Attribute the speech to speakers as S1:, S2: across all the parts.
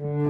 S1: মুরলি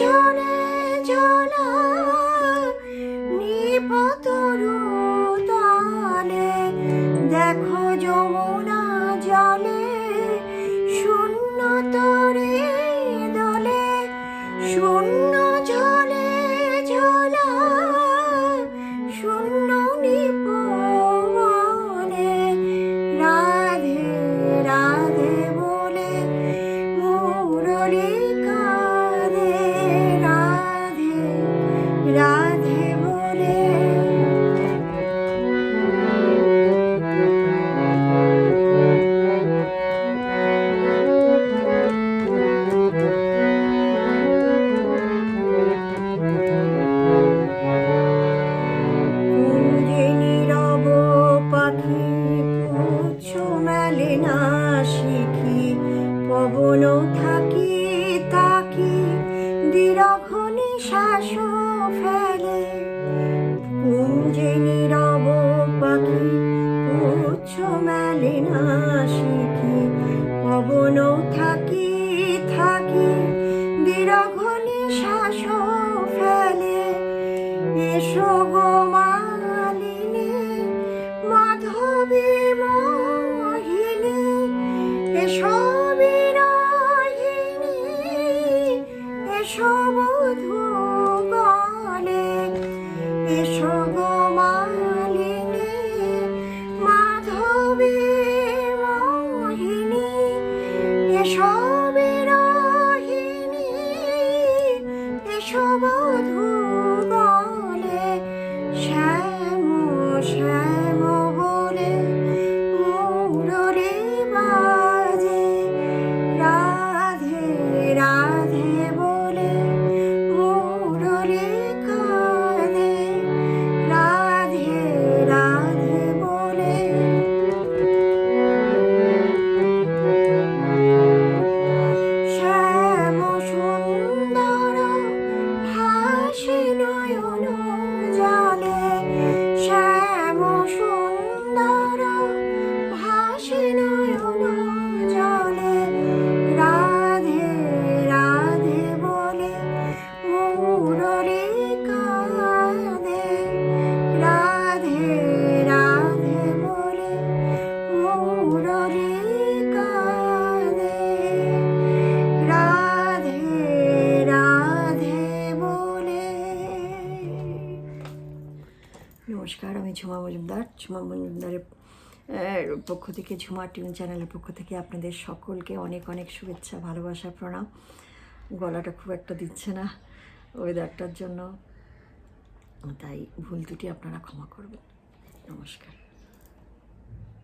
S1: জলে জলা নিশ্বাস ফেলে কুঞ্জে নীরব পাখি, পুচ্ছ মেলে না শিখি, পবন থাকি থাকি বিরহ নিশ্বাস ফেলে এসো গো মালিনী, মাধবী মোহিনী, এসো ঝুমা মজুমদারের পক্ষ থেকে, ঝুমা টিউন চ্যানেলের পক্ষ থেকে আপনাদের সকলকে অনেক অনেক শুভেচ্ছা, ভালোবাসা, প্রণাম। গলাটা খুব একটা দিচ্ছে না ওয়েদারটার জন্য। তাই ভুল দুটি আপনারা ক্ষমা করবেন। নমস্কার।